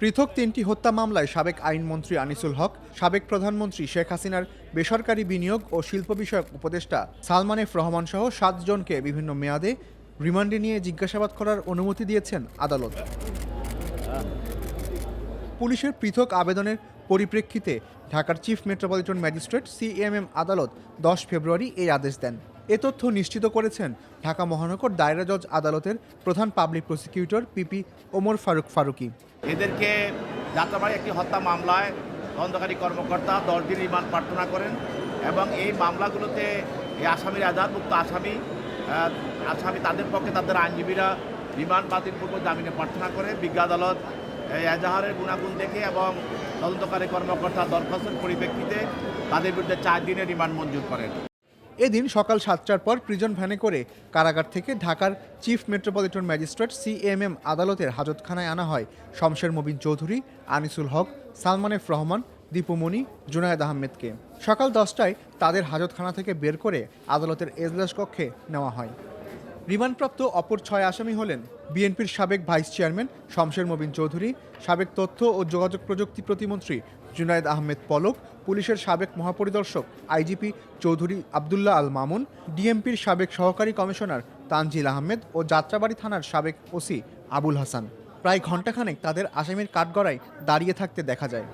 পৃথক তিনটি হত্যা মামলায় সাবেক আইনমন্ত্রী আনিসুল হক, সাবেক প্রধানমন্ত্রী শেখ হাসিনার বেসরকারি বিনিয়োগ ও শিল্প বিষয়ক উপদেষ্টা সালমান এফ রহমান সহ সাতজনকে বিভিন্ন মেয়াদে রিমান্ডে নিয়ে জিজ্ঞাসাবাদ করার অনুমতি দিয়েছেন আদালত। পুলিশের পৃথক আবেদনের পরিপ্রেক্ষিতে ঢাকার চিফ মেট্রোপলিটন ম্যাজিস্ট্রেট সিএমএম আদালত দশ ফেব্রুয়ারি এই আদেশ দেন। এ তথ্য নিশ্চিত করেছেন ঢাকা মহানগর দায়রা জজ আদালতের প্রধান public prosecutor PP Omar Faruk Faruki. এদেরকে যাত্রাবাড়ি একটি হত্যা মামলায় তদন্তকারী কর্মকর্তা দশ দিন রিমান্ড প্রার্থনা করেন এবং এই মামলাগুলোতে এই আসামির আজাদমুক্ত আসামি আসামি তাদের পক্ষে তাদের আইনজীবীরা রিমান্ড বাতিলপূর্ব জামিনে প্রার্থনা করে। বিজ্ঞ আদালত এজাহারের গুণাগুণ দেখে এবং তদন্তকারী কর্মকর্তা দরখাস্তের পরিপ্রেক্ষিতে তাদের বিরুদ্ধে চার দিনের রিমান্ড মঞ্জুর করেন। এদিন সকাল সাতটার পর প্রিজন ভ্যানে করে কারাগার থেকে ঢাকার চিফ মেট্রোপলিটন ম্যাজিস্ট্রেট সিএমএম আদালতের হাজতখানায় আনা হয়। শমশের মবিন চৌধুরী, আনিসুল হক, সালমান এফ রহমান দীপুমণি জুনায়েদ আহমেদকে। সকাল দশটায় তাদের হাজতখানা থেকে বের করে আদালতের এজলাস কক্ষে নেওয়া হয়। রিমান্ডপ্রাপ্ত অপর ছয় আসামি হলেন বিএনপির সাবেক ভাইস চেয়ারম্যান শমশের মবিন চৌধুরী, সাবেক তথ্য ও যোগাযোগ প্রযুক্তি প্রতিমন্ত্রী জুনায়েদ আহমেদ পলক, পুলিশের সাবেক মহাপরিদর্শক আইজিপি চৌধুরী আবদুল্লাহ আল মামুন, ডিএমপির সাবেক সহকারী কমিশনার তানজিল আহমেদ ও যাত্রাবাড়ি থানার সাবেক ওসি আবুল হাসান। প্রায় ঘণ্টাখানেক তাদের আসামির কাঠগড়ায় দাঁড়িয়ে থাকতে দেখা যায়।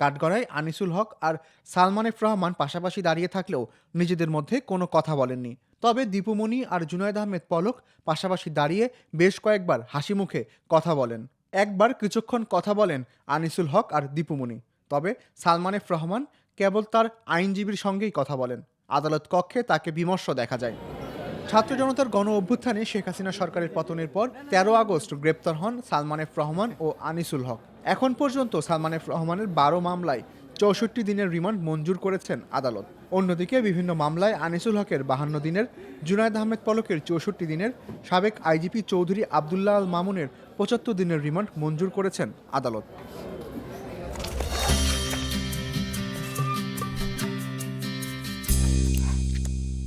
কাঠগড়ায় আনিসুল হক আর সালমান এফ রহমান পাশাপাশি দাঁড়িয়ে থাকলেও নিজেদের মধ্যে কোনো কথা বলেননি। তবে দীপুমণি আর জুনায়দ আহমেদ পলক পাশাপাশি দাঁড়িয়ে বেশ কয়েকবার হাসি মুখে কথা বলেন। একবার কিছুক্ষণ কথা বলেন আনিসুল হক আর দীপুমণি। তবে সালমান এফ রহমান কেবল তার আইনজীবীর সঙ্গেই কথা বলেন। আদালত কক্ষে তাকে বিমর্ষ দেখা যায়। ছাত্র জনতার গণ অভ্যুত্থানে শেখ হাসিনা সরকারের পতনের পর তেরো আগস্ট গ্রেপ্তার হন সালমান এফ রহমান ও আনিসুল হক। এখন পর্যন্ত সালমানের রহমানের বারো মামলায় চৌষট্টি দিনের রিমান্ড মঞ্জুর করেছেন আদালত। অন্যদিকে বিভিন্ন মামলায় আনিসুল হকের বাহান্ন দিনের, জুনায়দ আহমেদ পলকের চৌষট্টি দিনের, সাবেক আইজিপি চৌধুরী আবদুল্লাহ আল মামুনের পঁচাত্তর দিনের রিমান্ড মঞ্জুর করেছেন আদালত।